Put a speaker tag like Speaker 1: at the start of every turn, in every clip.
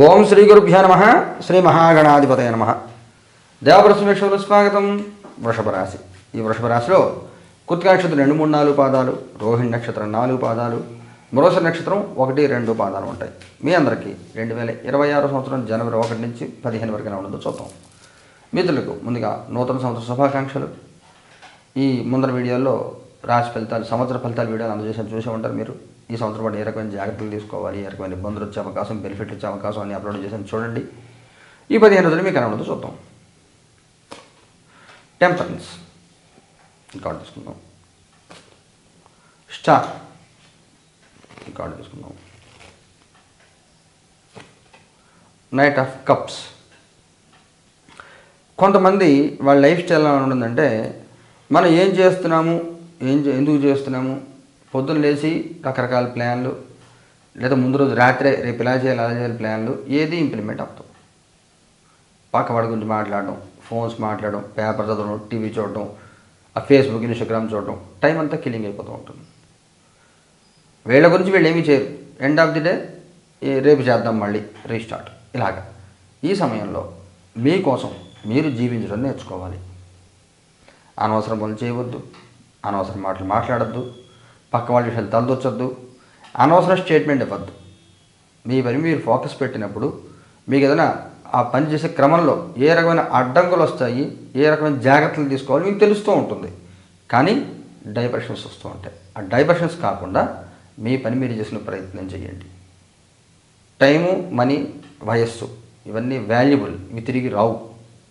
Speaker 1: ఓం శ్రీ గురుభ్య నమ శ్రీ మహాగణాధిపతయ నమ. దేవప్రసమేశ్వరులు స్వాగతం. వృషభరాశి ఈ వృషభరాశిలో రాశిలో నక్షత్రం రెండు మూడు నాలుగు పాదాలు రోహిణి నక్షత్రం నాలుగు పాదాలు మరోస నక్షత్రం ఒకటి రెండు పాదాలు ఉంటాయి. మీ అందరికీ రెండు వేల ఇరవై ఆరు సంవత్సరం జనవరి ఒకటి నుంచి పదిహేను వరకు ఎలా చూద్దాం. మిత్రులకు ముందుగా నూతన సంవత్సర శుభాకాంక్షలు. ఈ ముందర వీడియోలో రాశి ఫలితాలు సంవత్సర ఫలితాలు వీడియోలు అందజేసి చూసే ఉంటారు మీరు. ఈ సంవత్సరం పాటు ఏ రకమైన జాగ్రత్తలు తీసుకోవాలి? ఏ రకమైన ఇబ్బందులు వచ్చే అవకాశం బెనిఫిట్ వచ్చే అవకాశం అని అప్లోడ్ చేసాను చూడండి. ఈ పదిహేను రోజులు మీకు కనబడుతూ చూద్దాం. టెంపరెన్స్ రికార్డు తీసుకుందాం. స్టార్ రికార్డు తీసుకుందాం. నైట్ ఆఫ్ కప్స్ కొంతమంది వాళ్ళ లైఫ్ స్టైల్ ఎలా ఉంటుందంటే మనం ఏం చేస్తున్నాము? ఏం ఎందుకు చేస్తున్నాము? పొద్దున్న లేచి రకరకాల ప్లాన్లు లేదా ముందు రోజు రాత్రే రేపు ఇలా చేయాలి అలా చేయాలి ప్లాన్లు ఏది ఇంప్లిమెంట్ అవుతాం. పక్కవాడి గురించి మాట్లాడడం ఫోన్స్ మాట్లాడడం పేపర్ చదవడం టీవీ చూడడం ఆ ఫేస్బుక్ ఇన్స్టాగ్రామ్ చూడడం టైం అంతా కిల్లింగ్ అయిపోతూ ఉంటుంది. వీళ్ళ గురించి వీళ్ళు ఏమీ చేయరు. ఎండ్ ఆఫ్ ది డే రేపు చేద్దాం మళ్ళీ రీస్టార్ట్ ఇలాగా. ఈ సమయంలో మీకోసం మీరు జీవించడం నేర్చుకోవాలి. అనవసరం పనులు చేయవద్దు. అనవసరం మాటలు మాట్లాడద్దు. పక్క వాళ్ళ విషయాలు తలదొచ్చొద్దు అనవసర స్టేట్మెంట్ ఇవ్వద్దు. మీ పని మీరు ఫోకస్ పెట్టినప్పుడు మీకు ఏదైనా ఆ పని చేసే క్రమంలో ఏ రకమైన అడ్డంకులు వస్తాయి ఏ రకమైన జాగ్రత్తలు తీసుకోవాలి మీకు తెలుస్తూ ఉంటుంది. కానీ డైవర్షన్స్ వస్తూ ఉంటాయి. ఆ డైవర్షన్స్ కాకుండా మీ పని మీరు చేసిన ప్రయత్నం చేయండి. టైము మనీ వయస్సు ఇవన్నీ వాల్యుబుల్. ఇవి తిరిగి రావు.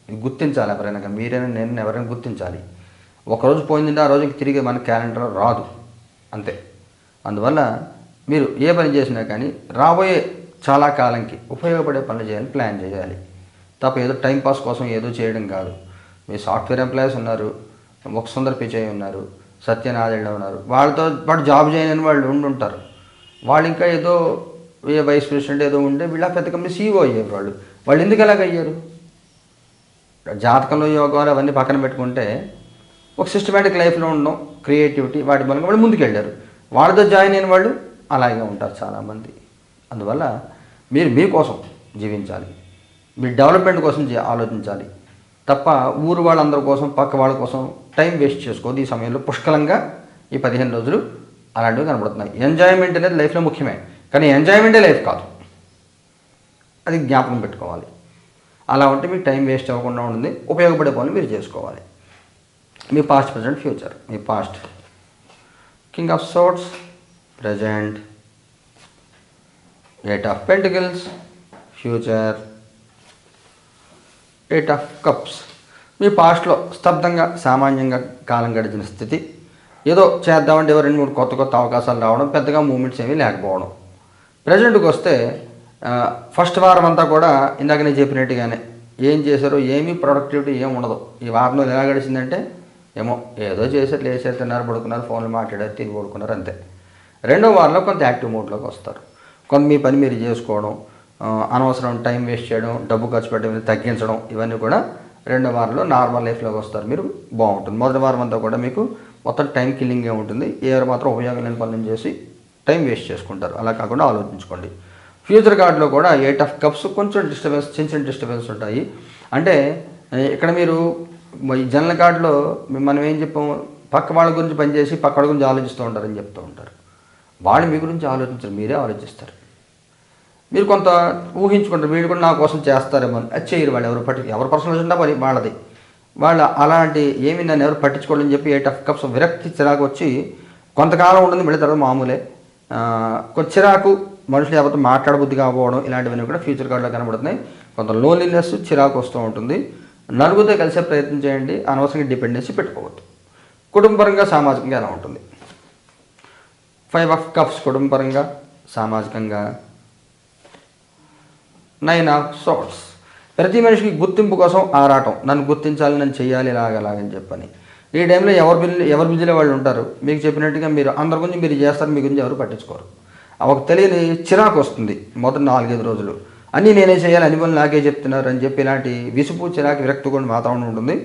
Speaker 1: ఇవి గుర్తించాలి ఎవరైనా మీరైనా నేను ఎవరైనా గుర్తించాలి. ఒకరోజు పోయిందంటే ఆ రోజుకి తిరిగి మన క్యాలెండర్ రాదు. అంతే. అందువల్ల మీరు ఏ పని చేసినా కానీ రాబోయే చాలా కాలంకి ఉపయోగపడే పనులు చేయాలని ప్లాన్ చేయాలి. తప్ప ఏదో టైం పాస్ కోసం ఏదో చేయడం కాదు. మీ సాఫ్ట్వేర్ ఎంప్లాయీస్ ఉన్నారు ఒక సుందర్ ఉన్నారు సత్యనారాయణ ఉన్నారు. వాళ్ళతో పాటు జాబ్ చేయని వాళ్ళు ఉండి ఉంటారు. వాళ్ళు ఇంకా ఏదో ఏ వైస్ ప్రెసిడెంట్ ఏదో ఉంటే వీళ్ళ పెద్ద కంపెనీ సీఈఓ అయ్యారు వాళ్ళు. వాళ్ళు ఎందుకు ఎలాగ అయ్యారు? జాతకంలో యోగాలు అవన్నీ పక్కన పెట్టుకుంటే ఒక సిస్టమేటిక్ లైఫ్లో ఉండడం క్రియేటివిటీ వాటి మూలంగా వాళ్ళు ముందుకెళ్ళారు. వాళ్ళతో జాయిన్ అయిన వాళ్ళు అలాగే ఉంటారు చాలామంది. అందువల్ల మీరు మీకోసం జీవించాలి. మీ డెవలప్మెంట్ కోసం చే- ఆలోచించాలి. తప్ప ఊరు వాళ్ళందరి కోసం పక్క వాళ్ళ కోసం టైం వేస్ట్ చేసుకోదు ఈ సమయంలో పుష్కలంగా ఈ పదిహేను రోజులు అలాంటివి కనబడుతున్నాయి. ఎంజాయ్మెంట్ అనేది లైఫ్లో ముఖ్యమే. కానీ ఎంజాయ్మెంటే లైఫ్ కాదు. అది జ్ఞాపకం పెట్టుకోవాలి. అలా ఉంటే మీకు టైం వేస్ట్ అవ్వకుండా ఉంటుంది. ఉపయోగపడే పనులు మీరు చేసుకోవాలి. మీ past present future me past king of swords present eight of pentacles future eight of cups మీ పాస్ట్లో స్తబ్దంగా సామాన్యంగా కాలం గడిచిన స్థితి. ఏదో చేద్దామంటే ఏవో రెండు మూడు కొత్త కొత్త అవకాశాలు రావడం పెద్దగా మూమెంట్స్ ఏమీ లేకపోవడం. ప్రజెంట్కి వస్తే ఫస్ట్ వారం అంతా కూడా ఇందాక నేను చెప్పినట్టుగానే ఏం చేశారో ఏమీ ప్రొడక్టివిటీ ఏమి ఉండదు. ఈ వారంలో ఎలా గడిచిందంటే ఏమో ఏదో చేసారు లేచారు తిన్నారు పడుకున్నారు ఫోన్లు మాట్లాడారు తిని పడుకున్నారు అంతే. రెండో వారంలో కొంత యాక్టివ్ మూడ్లోకి వస్తారు. కొంత మీ పని మీరు చేసుకోవడం అనవసరం టైం వేస్ట్ చేయడం డబ్బు ఖర్చు పెట్టడం తగ్గించడం ఇవన్నీ కూడా రెండో వారంలో నార్మల్ లైఫ్లోకి వస్తారు. మీరు బాగుంటుంది. మొదటి వారం అంతా కూడా మీకు మొత్తం టైం కిల్లింగే ఉంటుంది. ఏవారు మాత్రం ఉపయోగం లేని పనులు చేసి టైం వేస్ట్ చేసుకుంటారు. అలా కాకుండా ఆలోచించుకోండి. ఫ్యూచర్ కార్డులో కూడా ఎయిట్ ఆఫ్ కప్స్ కొంచెం డిస్టర్బెన్స్ చిన్న చిన్న డిస్టర్బెన్స్ ఉంటాయి. అంటే ఇక్కడ మీరు జనరల్ కార్డులో మనం ఏం చెప్పాము? పక్క వాళ్ళ గురించి పనిచేసి పక్క వాళ్ళ గురించి ఆలోచిస్తూ ఉంటారని చెప్తూ ఉంటారు. వాళ్ళు మీ గురించి ఆలోచించరు మీరే ఆలోచిస్తారు. మీరు కొంత ఊహించుకుంటారు వీళ్ళు కూడా నా కోసం చేస్తారేమో. అది చేయరు వాళ్ళు ఎవరు పట్టి ఎవరు పర్సనల్ ఉంటే పని వాళ్ళది. వాళ్ళు అలాంటి ఏమి నన్ను ఎవరు పట్టించుకోవాలని చెప్పి ఎయిట్ ఆఫ్ కప్స్ విరక్తి చిరాకు వచ్చి కొంతకాలం ఉంటుంది మళ్ళీ తర్వాత మామూలే. కొంత చిరాకు మనుషులు ఎవరితో మాట్లాడబుద్ధి కాకపోవడం ఇలాంటివన్నీ కూడా ఫ్యూచర్ కార్డులో కనబడుతున్నాయి. కొంత లోన్లీనెస్ చిరాకు వస్తూ ఉంటుంది. నలుగురితో కలిసే ప్రయత్నం చేయండి. అనవసరంగా డిపెండెన్సీ పెట్టుకోవద్దు. కుటుంబపరంగా సామాజికంగా ఎలా ఉంటుంది? ఫైవ్ ఆఫ్ కప్స్ కుటుంబపరంగా సామాజికంగా. నైన్ ఆఫ్ సోట్స్ ప్రతి మనిషికి గుర్తింపు కోసం ఆరాటం. నన్ను గుర్తించాలి నన్ను చేయాలి ఇలాగలాగని చెప్పని. ఈ టైంలో ఎవరు బిల్లు ఎవరు బిజీలో వాళ్ళు ఉంటారు? మీకు చెప్పినట్టుగా మీరు అందరి గురించి మీరు చేస్తారు మీ గురించి ఎవరు పట్టించుకోరు. ఒక తెలియని చిరాకు వస్తుంది. మొదటి నాలుగైదు రోజులు. అన్నీ నేనే చేయాలి అన్ని పనులు నాకే చెప్తున్నారు అని చెప్పి ఇలాంటి విసుపు చిరాకు విరక్తి కూడా వాతావరణం ఉంటుంది.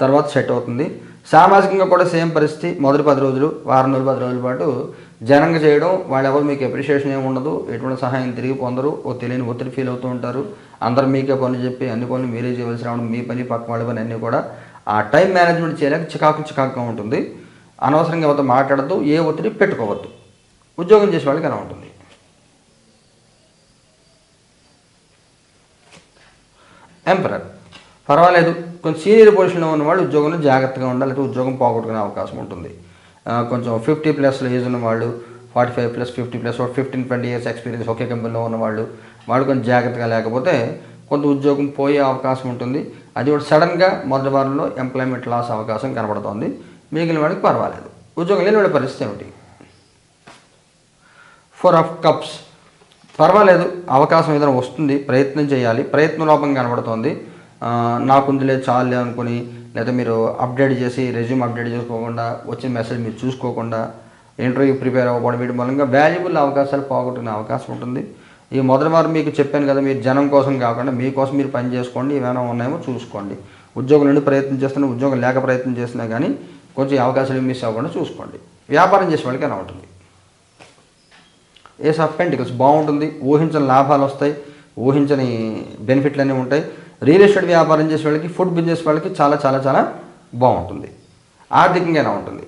Speaker 1: తర్వాత సెట్ అవుతుంది. సామాజికంగా కూడా సేమ్ పరిస్థితి. మొదటి పది రోజులు వారం రోజులు పది రోజుల పాటు జనంగా చేయడం వాళ్ళు ఎవరు మీకు అప్రిషియేషన్ ఏమి ఉండదు. ఎటువంటి సహాయం తిరిగి పొందరు. ఓ తెలియని ఒత్తిడి ఫీల్ అవుతూ ఉంటారు. అందరు మీకే పనులు చెప్పి అన్ని పనులు మీరే చేయవలసి రావడం మీ పని పక్క వాళ్ళ పని అన్నీ కూడా ఆ టైం మేనేజ్మెంట్ చేయలేక చికాకు చికాకుగా ఉంటుంది. అనవసరంగా ఎవరితో మాట్లాడద్దు. ఏ ఒత్తిడి పెట్టుకోవద్దు. ఉద్యోగం చేసే వాళ్ళకి ఎలా ఉంటుంది. ఎంపరర్ పర్వాలేదు కొంచెం సీనియర్ పొజిషన్లో ఉన్న వాళ్ళు ఉద్యోగంలో జాగ్రత్తగా ఉండాలి లేకపోతే ఉద్యోగం పోగొట్టుకునే అవకాశం ఉంటుంది. కొంచెం ఫిఫ్టీ ప్లస్ ఏజ్ ఉన్న వాళ్ళు forty five plus fifty plus fifteen twenty years experience ఒకే కంపెనీలో ఉన్న వాళ్ళు వాళ్ళు కొంచెం జాగ్రత్తగా లేకపోతే కొంత ఉద్యోగం పోయే అవకాశం ఉంటుంది. అది కూడా సడన్గా మొదటి వారంలో ఎంప్లాయ్మెంట్ లాస్ అవకాశం కనబడుతోంది. మిగిలిన వాడికి పర్వాలేదు. ఉద్యోగం లేని వాళ్ళ పరిస్థితి ఏమిటి? ఫోర్ ఆఫ్ కప్స్ పర్వాలేదు అవకాశం ఏదైనా వస్తుంది ప్రయత్నం చేయాలి. ప్రయత్న లోపం కనబడుతోంది. ఆ, నాకుందిలే చాలే అనుకుని లేదా మీరు అప్డేట్ చేసి రెజ్యూమ్ అప్డేట్ చేసుకోకుండా వచ్చిన మెసేజ్ మీరు చూసుకోకుండా ఇంటర్వ్యూ ప్రిపేర్ అవ్వకపోవడం వీటి మూలంగా వాల్యుబుల్ అవకాశాలు పోగొట్టుకునే అవకాశం ఉంటుంది. ఈ మొదటి వారు మీకు చెప్పాను కదా మీరు జనం కోసం కాకుండా మీకోసం మీరు పని చేసుకోండి ఏమైనా ఉన్నాయేమో చూసుకోండి. ఉద్యోగం నుండి ప్రయత్నం చేస్తున్నా ఉద్యోగం లేక ప్రయత్నం చేసినా కానీ కొంచెం అవకాశాలు మిస్ అవ్వకుండా చూసుకోండి. వ్యాపారం చేసే వాళ్ళకి ఎలా ఉంటుంది? ఏస్ ఆఫ్ పెంటికల్స్ బాగుంటుంది ఊహించని లాభాలు వస్తాయి ఊహించని బెనిఫిట్లు అన్నీ ఉంటాయి. రియల్ ఎస్టేట్ వ్యాపారం చేసే వాళ్ళకి ఫుడ్ బిజినెస్ వాళ్ళకి చాలా చాలా చాలా బాగుంటుంది. ఆర్థికంగా ఎలా ఉంటుంది?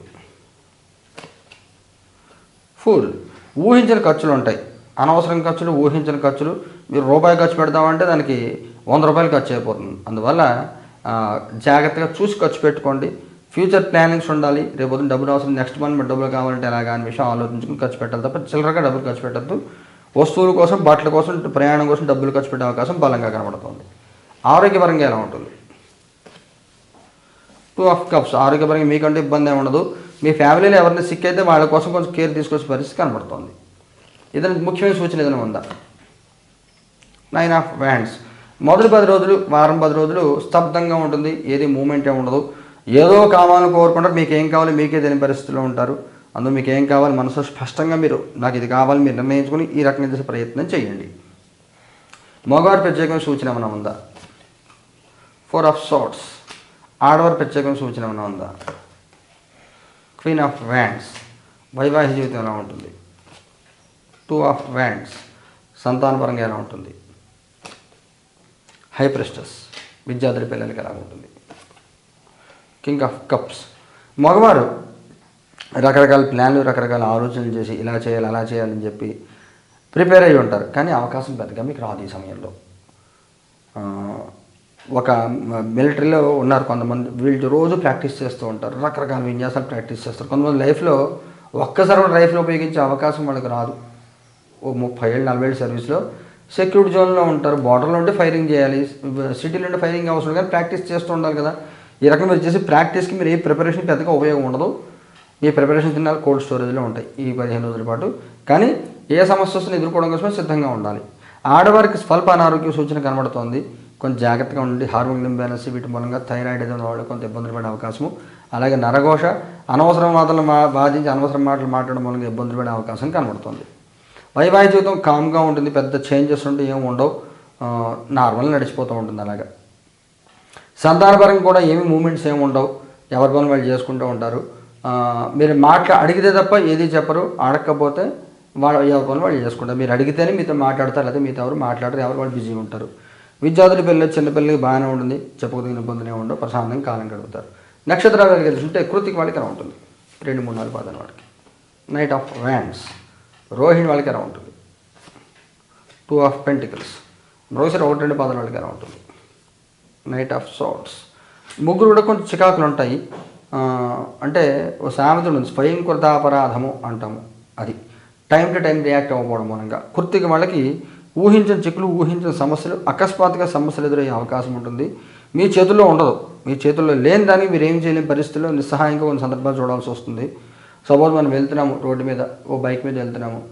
Speaker 1: ఫుల్ ఊహించని ఖర్చులు ఉంటాయి. అనవసరం ఖర్చులు ఊహించని ఖర్చులు. మీరు రూపాయి ఖర్చు పెడదామంటే దానికి వంద రూపాయలు ఖర్చు అయిపోతుంది. అందువల్ల జాగ్రత్తగా చూసి ఖర్చు పెట్టుకోండి. ఫ్యూచర్ ప్లానింగ్స్ ఉండాలి. రేపు డబ్బులు అవసరం నెక్స్ట్ మంత్ మీరు డబ్బులు కావాలంటే ఎలాగా అనే విషయం ఆలోచించుకుని ఖర్చు పెట్టాలి తప్ప చిల్లరగా డబ్బులు ఖర్చు పెట్టద్దు. వస్తువుల కోసం బట్టల కోసం ప్రయాణం కోసం డబ్బులు ఖర్చు పెట్టే అవకాశం బలంగా కనబడుతుంది. ఆరోగ్యపరంగా ఎలా ఉంటుంది? టూ ఆఫ్ కప్స్ ఆరోగ్యపరంగా మీకంటే ఇబ్బంది ఏమి ఉండదు. మీ ఫ్యామిలీలో ఎవరైనా సిక్ అయితే వాళ్ళ కోసం కొంచెం కేర్ తీసుకొచ్చే పరిస్థితి కనబడుతుంది. ఏదైనా ముఖ్యమైన సూచన ఏదైనా ఉందా? నైన్ ఆఫ్ వ్యాండ్స్ మొదటి పది రోజులు వారం పది రోజులు స్తబ్దంగా ఉంటుంది. ఏది మూమెంటే ఉండదు. ఏదో కావాలని కోరుకుంటారు మీకు ఏం కావాలి మీకే తెలియని పరిస్థితిలో ఉంటారు. అందులో మీకు ఏం కావాలి మనసు స్పష్టంగా మీరు నాకు ఇది కావాలి మీరు నిర్ణయించుకుని ఈ రకంగా చేసే ప్రయత్నం చేయండి. మగవారి ప్రత్యేకమైన సూచన ఏమైనా ఉందా? ఫోర్ ఆఫ్ సాట్స్ ఆడవారి ప్రత్యేకమైన సూచన ఏమైనా ఉందా? క్వీన్ ఆఫ్ వ్యాండ్స్ వైవాహిక జీవితం ఎలా ఉంటుంది? టూ ఆఫ్ వ్యాండ్స్ సంతానపరంగా ఎలా ఉంటుంది? హై ప్రెస్టస్ విద్యార్థుల పిల్లలకి ఎలా ఉంటుంది? King of cups. మగవారు రకరకాల ప్లాన్లు రకరకాల ఆలోచనలు చేసి ఇలా చేయాలి అలా చేయాలని చెప్పి ప్రిపేర్ అయ్యి ఉంటారు. కానీ అవకాశం పెద్దగా మీకు రాదు ఈ సమయంలో. ఒక మిలిటరీలో ఉన్నారు కొంతమంది వీళ్ళు రోజు ప్రాక్టీస్ చేస్తూ ఉంటారు. రకరకాల విన్యాసాలు ప్రాక్టీస్ చేస్తారు. కొంతమంది లైఫ్లో ఒక్కసారి కూడా లైఫ్లో ఉపయోగించే అవకాశం వాళ్ళకి రాదు. ఓ ముప్పై ఏళ్ళు నలభై ఏళ్ళు సర్వీస్లో సెక్యూరిటీ జోన్లో ఉంటారు. బార్డర్లో ఉంటే ఫైరింగ్ చేయాలి. సిటీలో ఉంటే ఫైరింగ్ అవసరం కానీ ప్రాక్టీస్ చేస్తూ ఉండాలి కదా. ఈ రకంగా వచ్చేసి ప్రాక్టీస్కి మీరు ఏ ప్రిపరేషన్ పెద్దగా ఉపయోగం ఉండదు. మీ ప్రిపరేషన్ తిన్నారు కోల్డ్ స్టోరేజ్లో ఉంటాయి ఈ పదిహేను రోజుల పాటు. కానీ ఏ సమస్య వస్తున్నా ఎదుర్కోవడం కోసమే సిద్ధంగా ఉండాలి. ఆడవారికి స్వల్ప అనారోగ్య సూచన కనబడుతోంది. కొంచెం జాగ్రత్తగా ఉండి హార్మోన్ ఇంబ్యాలెన్స్ వీటి మూలంగా థైరాయిడ్ ఏదైనా వాళ్ళు కొంత ఇబ్బందులు పడే అవకాశము. అలాగే నరఘోష అనవసరం మాటలు మా బాధించి అనవసరం మాటలు మాట్లాడడం మూలంగా ఇబ్బందులు పడే అవకాశం కనబడుతుంది. వైవాహిక జీవితం కామ్గా ఉంటుంది. పెద్ద చేంజెస్ ఉంటే ఏమి ఉండవు. నార్మల్ నడిచిపోతూ ఉంటుంది అలాగా. సంతానపరంగా కూడా ఏమి మూమెంట్స్ ఏమి ఉండవు. ఎవరి పనులు వాళ్ళు చేసుకుంటూ ఉంటారు. మీరు మాట్లా అడిగితే తప్ప ఏది చెప్పరు. అడగకపోతే వాళ్ళు ఎవరి పనులు వాళ్ళు చేసుకుంటారు. మీరు అడిగితేనే మీతో మాట్లాడతారు. లేదా మీతో ఎవరు మాట్లాడరు. ఎవరు వాళ్ళు బిజీ ఉంటారు. విద్యార్థుల పిల్లలు చిన్నపిల్లలకి బాగానే ఉంటుంది. చెప్పుకోదగిన ఇబ్బందులు ఏమి ఉండవు. ప్రశాంతంగా కాలం గడుపుతారు. నక్షత్రాలు వాళ్ళకి తెలుసుంటే కృతికి వాళ్ళకి ఎలా ఉంటుంది. రెండు మూడు నాలుగు పాదాల వాళ్ళకి నైట్ ఆఫ్ వ్యాండ్స్ రోహిణి వాళ్ళకి ఎలా ఉంటుంది. టూ ఆఫ్ పెంటికల్స్ మరోసారి ఒకటి రెండు పాదాల వాళ్ళకి ఎలా ఉంటుంది. నైట్ ఆఫ్ సాట్స్ ముగ్గురు కూడా కొంచెం చికాకులు ఉంటాయి. అంటే ఓ సామెత ఉంది స్వయం కృతాపరాధము అంటాము అది. టైం టు టైం రియాక్ట్ అవ్వకపోవడం మూలంగా. కుర్తికి వాళ్ళకి ఊహించిన చిక్కులు ఊహించిన సమస్యలు అకస్మాత్తుగా సమస్యలు ఎదురయ్యే అవకాశం ఉంటుంది. మీ చేతుల్లో ఉండదు. మీ చేతుల్లో లేని దానికి మీరు ఏం చేయలేని పరిస్థితుల్లో నిస్సహాయంగా కొన్ని సందర్భాలు చూడాల్సి వస్తుంది. సపోజ్ మనం వెళ్తున్నాము రోడ్డు మీద ఓ బైక్ మీద వెళ్తున్నాము.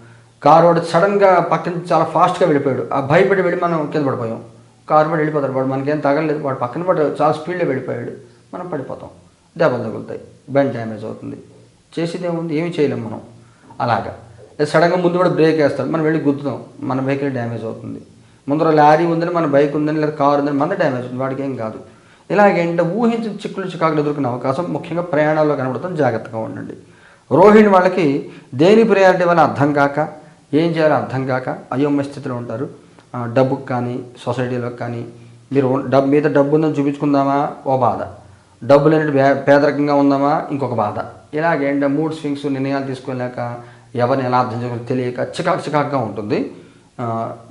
Speaker 1: కారు వాడు సడన్గా పక్కన చాలా ఫాస్ట్గా వెళ్ళిపోయాడు. ఆ భయపడి వెళ్ళి మనం కింద పడిపోయాం. కారు పడి వెళ్ళిపోతాడు. వాడు మనకేం తగలలేదు. వాడు పక్కన పడి చాలా స్పీడ్లో వెళ్ళిపోయాడు. మనం పడిపోతాం. దెబ్బలు తగులుతాయి. బెండ్ డ్యామేజ్ అవుతుంది. చేసేది ఏముంది? ఏమి చేయలేం మనం. అలాగా. సడన్గా ముందు కూడా బ్రేక్ వేస్తాడు మనం వెళ్ళి గుద్దుతాం. మన వెహికల్ డ్యామేజ్ అవుతుంది. ముందర లారీ ఉందని మన బైక్ ఉందని లేదా కారు ఉందని మన డ్యామేజ్ ఉంది వాడికి ఏం కాదు. ఇలాగేంటే ఊహించిన చిక్కులు చికాకులు ఎదుర్కొనే అవకాశం ముఖ్యంగా ప్రయాణాల్లో కనబడుతుంది జాగ్రత్తగా ఉండండి. రోహిణి వాళ్ళకి దేని ప్రయారిటీ వల్ల అర్థం కాక ఏం చేయాలో అర్థం కాక అయోమ్య స్థితిలో ఉంటారు. డబ్బుకి కానీ సొసైటీలోకి కానీ మీరు డబ్బు మీద డబ్బు ఉందని చూపించుకుందామా? ఓ బాధ. డబ్బు లేని పేదరికంగా ఉందామా? ఇంకొక బాధ. ఇలాగేంటే మూడ్ స్వింగ్స్ నిర్ణయాలు తీసుకోలేక ఎవరిని ఎలా అర్థం చేసుకోవాలి తెలియక చికాకు చికాకుగా ఉంటుంది.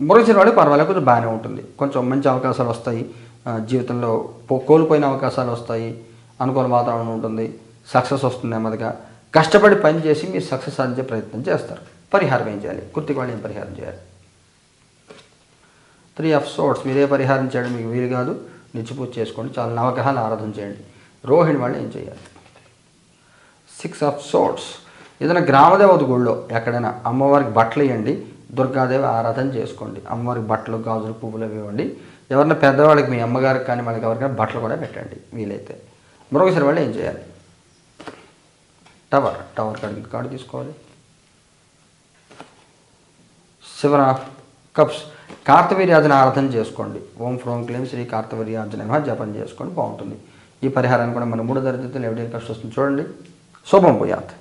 Speaker 1: మురగసిన మృగశిర పర్వాలేదు కొంచెం బాగానే ఉంటుంది. కొంచెం మంచి అవకాశాలు వస్తాయి. జీవితంలో కోల్పోయిన అవకాశాలు వస్తాయి. అనుకూల వాతావరణం ఉంటుంది. సక్సెస్ వస్తుంది నెమ్మదిగా. కష్టపడి పని చేసి మీరు సక్సెస్ సాధించే ప్రయత్నం చేస్తారు. పరిహారం ఏం చేయాలి? కుర్తికి వాళ్ళు ఏం పరిహారం చేయాలి? త్రీ ఆఫ్ సోర్ట్స్ మీరే పరిహారం చేయడం మీకు వీలు కాదు. నిత్యపూజ చేసుకోండి. చాలా నవగ్రహాలు ఆరాధన చేయండి. రోహిణి వాళ్ళు ఏం చేయాలి? సిక్స్ ఆఫ్ సోర్ట్స్ ఏదైనా గ్రామదేవత గుళ్ళో ఎక్కడైనా అమ్మవారికి బట్టలు ఇవ్వండి దుర్గాదేవి ఆరాధన చేసుకోండి. అమ్మవారికి బట్టలు గాజులు పువ్వులు అవి ఇవ్వండి. ఎవరైనా పెద్దవాళ్ళకి మీ అమ్మగారికి కానీ వాళ్ళకి ఎవరికైనా బట్టలు కూడా పెట్టండి వీలైతే. మరొకసారి వాళ్ళు ఏం చేయాలి? టవర్ టవర్ కాడికి కార్డు తీసుకోవాలి. సెవెన్ ఆఫ్ కప్స్ కార్తవీర్యాజన ఆరాధన చేసుకోండి. ఓం ఫ్రోం క్లీం శ్రీ కార్తవీర్యాజన జపం చేసుకోండి బాగుంటుంది. ఈ పరిహారాన్ని కూడా మన మూడు దరిద్రతలు ఎవరి కష్టం చూడండి. శుభం పోయాత్